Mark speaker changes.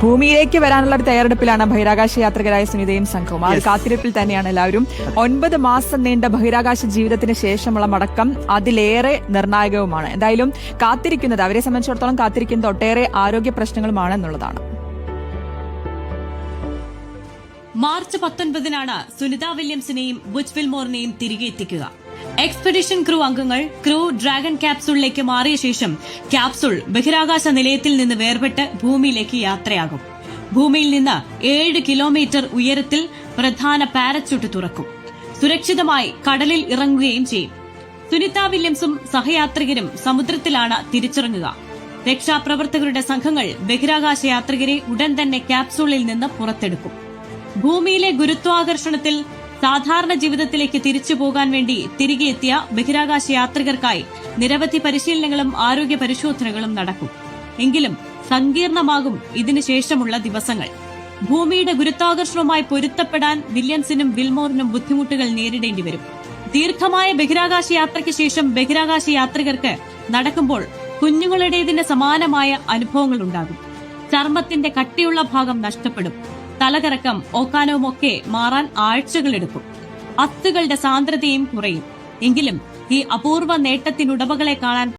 Speaker 1: ഭൂമിയിലേക്ക് വരാനുള്ള ഒരു തയ്യാറെടുപ്പിലാണ് ബഹിരാകാശ യാത്രികരായ സുനിതയും സംഘവും. ആ കാത്തിരിപ്പിൽ തന്നെയാണ് എല്ലാവരും. ഒൻപത് മാസം നീണ്ട ബഹിരാകാശ ജീവിതത്തിന് ശേഷമുള്ള മടക്കം അതിലേറെ നിർണായകവുമാണ്. എന്തായാലും കാത്തിരിക്കുന്നത് അവരെ സംബന്ധിച്ചിടത്തോളം കാത്തിരിക്കുന്നത് ഒട്ടേറെ ആരോഗ്യ പ്രശ്നങ്ങളുമാണ് എന്നുള്ളതാണ്.
Speaker 2: മാർച്ച് പത്തൊൻപതിനാണ് സുനിത വില്യംസിനെയും ബുച്ച് തിരികെ എത്തിക്കുക. എക്സ്പെഡിഷൻ ക്രൂ അംഗങ്ങൾ ക്രൂ ഡ്രാഗൺ ക്യാപ്സൂളിലേക്ക് മാറിയ ശേഷം ക്യാപ്സൂൾ ബഹിരാകാശ നിലയത്തിൽ നിന്ന് വേർപെട്ട് ഭൂമിയിലേക്ക് യാത്രയാകും. ഭൂമിയിൽ നിന്ന് ഏഴ് കിലോമീറ്റർ ഉയരത്തിൽ പ്രധാന പാരച്യൂട്ട് തുറക്കും. സുരക്ഷിതമായി കടലിൽ ഇറങ്ങുകയും ചെയ്യും. സുനിത വില്യംസും സഹയാത്രികരും സമുദ്രത്തിലാണ് തിരിച്ചിറങ്ങുക. രക്ഷാപ്രവർത്തകരുടെ സംഘങ്ങൾ ബഹിരാകാശ യാത്രികരെ ഉടൻ തന്നെ ക്യാപ്സൂളിൽ നിന്ന് പുറത്തെടുക്കും. ഭൂമിയിലെ ഗുരുത്വാകർഷണത്തിൽ സാധാരണ ജീവിതത്തിലേക്ക് തിരിച്ചു പോകാൻ വേണ്ടി തിരികെ എത്തിയ ബഹിരാകാശ യാത്രികർക്കായി നിരവധി പരിശീലനങ്ങളും ആരോഗ്യ പരിശോധനകളും നടക്കും. എങ്കിലും സങ്കീർണമാകും ഇതിനുശേഷമുള്ള ദിവസങ്ങൾ. ഭൂമിയുടെ ഗുരുത്വാകർഷണവുമായി പൊരുത്തപ്പെടാൻ വില്യംസിനും വിൽമോറിനും ബുദ്ധിമുട്ടുകൾ നേരിടേണ്ടി വരും. ദീർഘമായ ബഹിരാകാശ യാത്രയ്ക്ക് ശേഷം ബഹിരാകാശ യാത്രികർക്ക് നടക്കുമ്പോൾ കുഞ്ഞുങ്ങളുടേതിന് സമാനമായ അനുഭവങ്ങൾ ഉണ്ടാകും ചർമ്മത്തിന്റെ കട്ടിയുള്ള ഭാഗം നഷ്ടപ്പെടും. തലകറക്കം ഓക്കാനവുമൊക്കെ മാറാൻ ആഴ്ചകളെടുക്കും. അത്തുകളുടെ സാന്ദ്രതയും കുറയും. എങ്കിലും ഈ അപൂർവ നേട്ടത്തിനുടമകളെ കാണാൻ